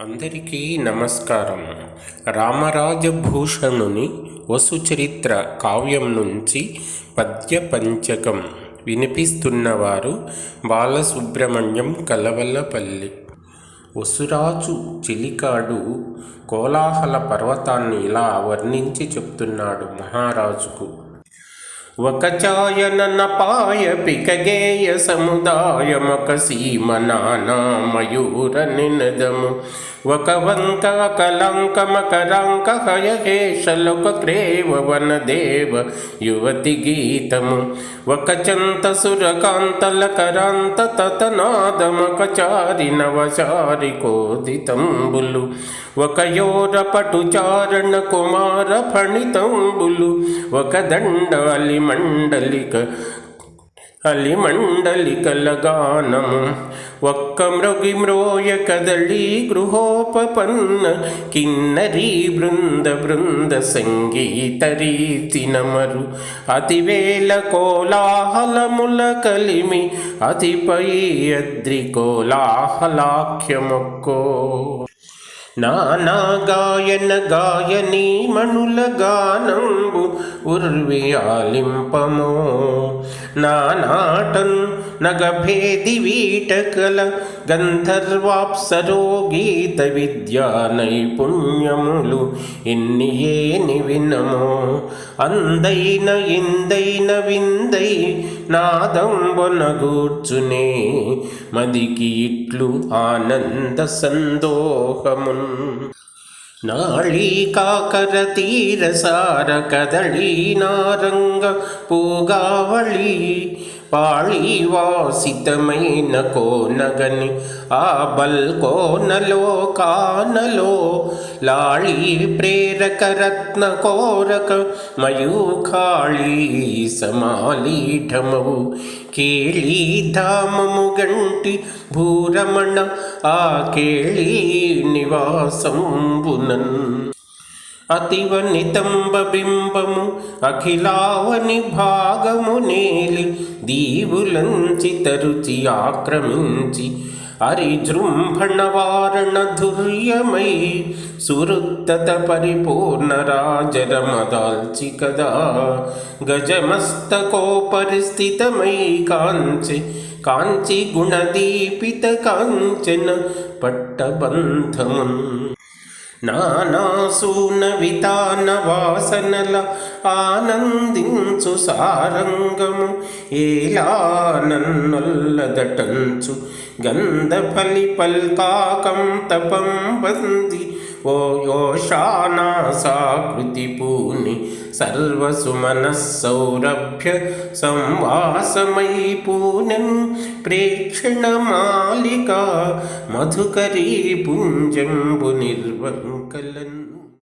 అందరికీ నమస్కారం. రామరాజభూషణుని వసుచరిత్ర కావ్యం నుంచి పద్య పంచకం వినిపిస్తున్నవారు బాలసుబ్రహ్మణ్యం కలవల్లపల్లి వసురాజు చిలికాడు కోలాహల పర్వతాన్ని ఇలా వర్ణించి చెప్తున్నాడు మహారాజుకు. ఒక చాయనపాయ పికగేయ సముదాయమొక సీమ నానా మయూర నినదము. ఒక వంక కలంక మకరంక హయహేషలొక క్రేవ వన దేవ యువతి గీతము ఒక చంత సురకాంతలకరాంత తతనాదమకచారి నవచారి కోదితంబులు ఒక యోర పటు చారణ కుమార ఫణితంబులు ఒక దండాలి మండలిక అలిమండలికల గానము ఒక్క మృగి మ్రోయ కదళి గృహోపపన్న కిన్నరీ బృంద బృంద సంగీత రీతి నమరు అతివేల కోలాహలముల కలిమి అతిపై అద్రి కోలాహలాఖ్యమొక్కో. నానా గాయన గాయని మణుల గానంబు ఉర్వియాలింపమో నానాటన్ నగభేది వీటకల గంధర్వాప్సరో గీత విద్యా నైపుణ్యములు ఎన్ని ఏని వినమో. అందైన ఇందైన విందై నాదంబొనగూర్చునే మదికి ఇట్లు ఆనంద సందోహమున్ నాళీకాకర తీరసార కదళీ నారంగ పూగావళి పాళీవాసితమైన కోనగని ఆ బల్కోనలో కానలో లాళీ ప్రేరక రత్న కోరక మయూఖాళీ సమాలీఢమవు కేళీ ధామము గంటి భూరమణ ఆ కేళీ నివాసంబునన్. అతివ నితంబ బింబము అఖిలావని భాగము నేలి దీవులంచి తరుచి ఆక్రమించి హరిజృంభణ వారణ సురుత్తత పరిపూర్ణ రాజరమదాల్చి కదా గజమస్తకోపరిస్థితమై కాంచి కాంచి గుణదీపిత కాంచన పట్టబంధమున్. నానాసూన వితాన వాసనల ఆనందించు సారంగము ఏలా నన్నొల్లదటంచు గంధ ఫలి పల్కాకం తపం బంది ఓ యోషానాసాకృతి పూని సర్వసుమనస్సౌరభ్య సంవాసమై పూనం. ప్రేక్షణ మాలిక మధుకరీ పుంజంబు నిర్వంకలన్.